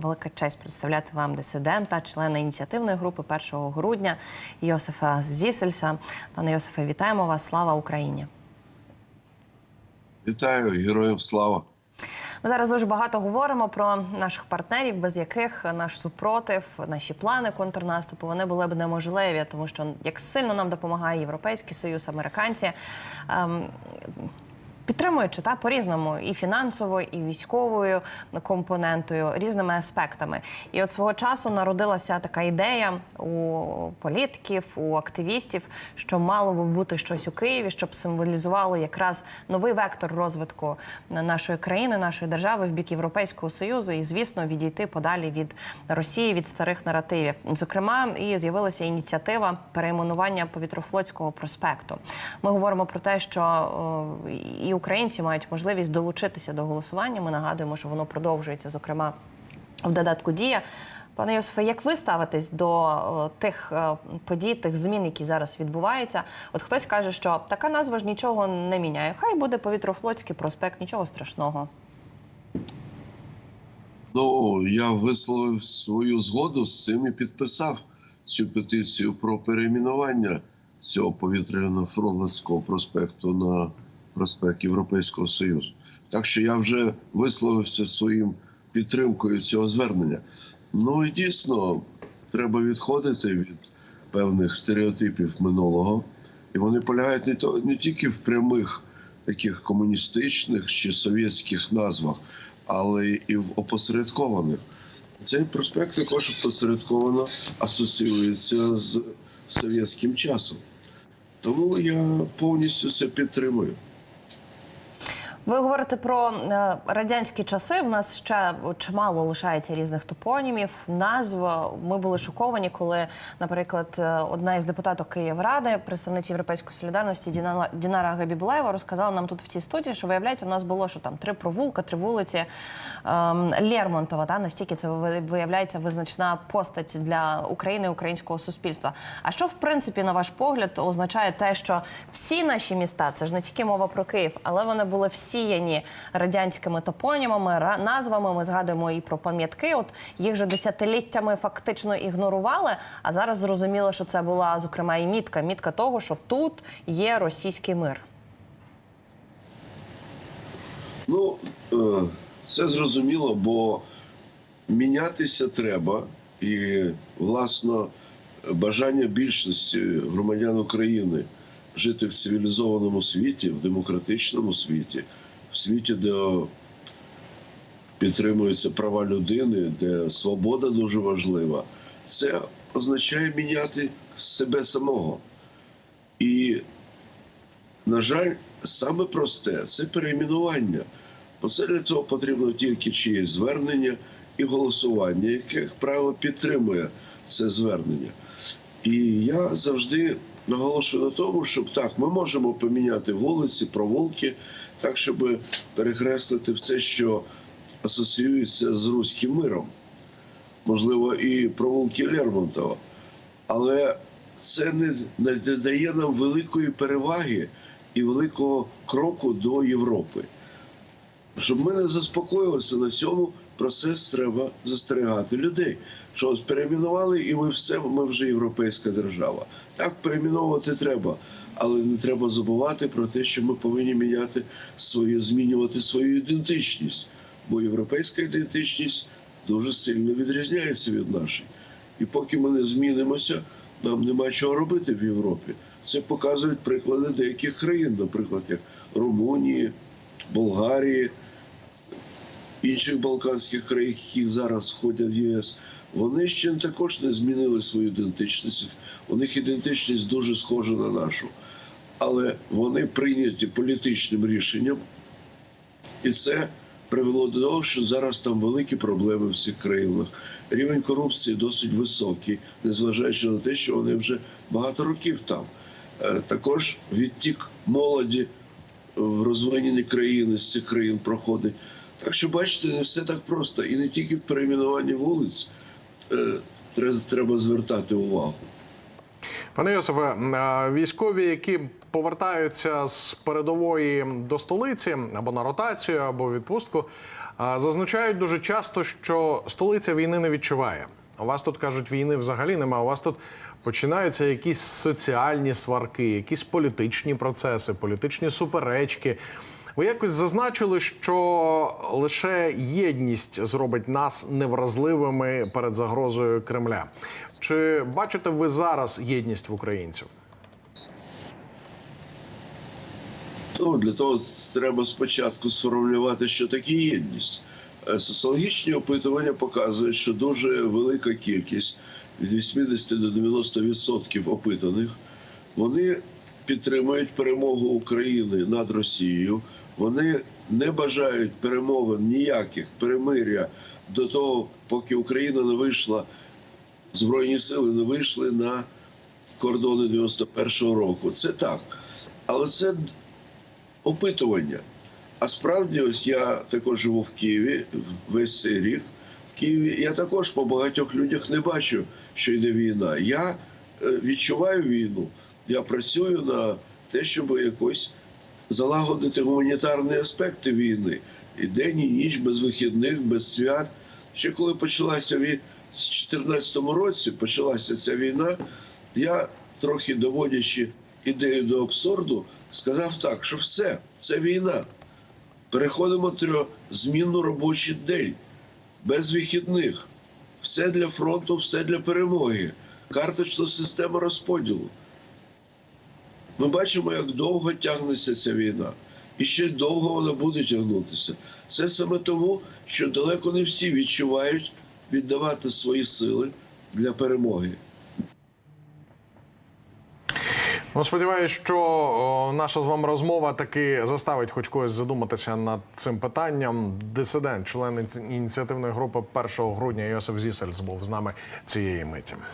Велика честь представляти вам дисидента, члена ініціативної групи 1 грудня Йосифа Зісельса. Пане Йосифе, вітаємо вас! Слава Україні! Вітаю, героям слава! Ми зараз дуже багато говоримо про наших партнерів, без яких наш супротив, наші плани контрнаступу вони були б неможливі, тому що як сильно нам допомагає Європейський Союз, американці. Ем, Підтримуючи та по різному і фінансовою, і військовою компонентою, різними аспектами. І от свого часу народилася така ідея у політиків, у активістів, що мало би бути щось у Києві, щоб символізувало якраз новий вектор розвитку нашої країни, нашої держави в бік Європейського союзу, і звісно відійти подалі від Росії, від старих наративів. Зокрема, і з'явилася ініціатива перейменування повітрофлотського проспекту. Ми говоримо про те, що о, і українці мають можливість долучитися до голосування. Ми нагадуємо, що воно продовжується, зокрема в додатку Дія. Пане Йосифе, як ви ставитесь до о, тих е, подій, тих змін, які зараз відбуваються? От хтось каже, що така назва ж нічого не міняє. Хай буде повітрофлотський проспект, нічого страшного. Ну, я висловив свою згоду з цим і підписав цю петицію про перейменування цього повітряно-фронтського проспекту на проспект Європейського Союзу. Так що я вже висловився своїм підтримкою цього звернення. Ну і дійсно треба відходити від певних стереотипів минулого, і вони полягають не то не тільки в прямих таких комуністичних чи совєтських назвах, але і в опосередкованих. Цей проспект також опосередковано асоціюється з совєтським часом. Тому я повністю це підтримую. Ви говорите про е, радянські часи. В нас ще чимало лишається різних топонімів, назв. Ми були шоковані, коли, наприклад, е, одна із депутаток Київради, представниці Європейської солідарності Діна- Дінара Габібулаєва, розказала нам тут в цій студії, що виявляється, в нас було що там три провулка, три вулиці ем, Лермонтова. Та настільки це ви- виявляється визначна постать для України, українського суспільства. А що в принципі, на ваш погляд, означає те, що всі наші міста, це ж не тільки мова про Київ, але вони були всіяні радянськими топонімами, назвами. Ми згадуємо і про пам'ятки. От їх же десятиліттями фактично ігнорували. А зараз зрозуміло, що це була зокрема і мітка. Мітка того, що тут є російський мир. Ну, е, це зрозуміло, бо мінятися треба. І, власно, бажання більшості громадян України жити в цивілізованому світі, в демократичному світі, в світі, де підтримуються права людини, де свобода дуже важлива, це означає міняти себе самого. І на жаль, саме просте це перейменування. Бо це для цього потрібно тільки чиєсь звернення і голосування, яке, як правило, підтримує це звернення. І я завжди наголошую на тому, щоб так, ми можемо поміняти вулиці, провулки, так, щоб перекреслити все, що асоціюється з руським миром. Можливо, і провулки Лермонтова. Але це не, не дає нам великої переваги і великого кроку до Європи. Щоб ми не заспокоїлися на цьому, процес треба застерігати людей. Що перейменували, і ми все, ми вже європейська держава. Так перейменовувати треба, але не треба забувати про те, що ми повинні міняти свою, змінювати свою ідентичність. Бо європейська ідентичність дуже сильно відрізняється від нашої. І поки ми не змінимося, нам нема чого робити в Європі. Це показують приклади деяких країн, наприклад, як Румунії, Болгарії, інших балканських країн, які зараз входять в ЄС. Вони ще також не змінили свою ідентичність. У них ідентичність дуже схожа на нашу. Але вони прийняті політичним рішенням, і це привело до того, що зараз там великі проблеми в цих країнах. Рівень корупції досить високий, незважаючи на те, що вони вже багато років там. Е, Також відтік молоді в розвинені країни з цих країн проходить. Так що, бачите, не все так просто. І не тільки в перейменуванні вулиць е, треба, звертати увагу. Пане Йосифе, е, військові, які повертаються з передової до столиці або на ротацію, або відпустку. Зазначають дуже часто, що столиця війни не відчуває. У вас тут кажуть, війни взагалі нема. У вас тут починаються якісь соціальні сварки, якісь політичні процеси, політичні суперечки. Ви якось зазначили, що лише єдність зробить нас невразливими перед загрозою Кремля. Чи бачите ви зараз єдність в українців? Ну, для того треба спочатку сформулювати, що таке єдність. Е, Соціологічні опитування показують, що дуже велика кількість від 80 до 90% опитаних вони підтримують перемогу України над Росією. Вони не бажають перемовин ніяких перемиря до того, поки Україна не вийшла, Збройні сили не вийшли на кордони 91-го року. Це так. Але це опитування. А справді, ось я також живу в Києві весь цей рік. В Києві я також по багатьох людях не бачу, що йде війна. Я е, відчуваю війну. Я працюю на те, щоб якось залагодити гуманітарні аспекти війни. І день, і ніч, без вихідних, без свят. Ще коли почалася в 2014 році почалася ця війна, я трохи доводячи ідею до абсурду, сказав так, що все, це війна. Переходимо трьохзмінну робочий день, без вихідних. Все для фронту, все для перемоги. Карточна система розподілу. Ми бачимо, як довго тягнеться ця війна. І ще довго вона буде тягнутися. Це саме тому, що далеко не всі відчувають віддавати свої сили для перемоги. Ну, сподіваюся, що о, наша з вами розмова таки заставить хоч когось задуматися над цим питанням. Дисидент, член ініціативної групи 1 грудня Йосиф Зісельс був з нами цієї миті.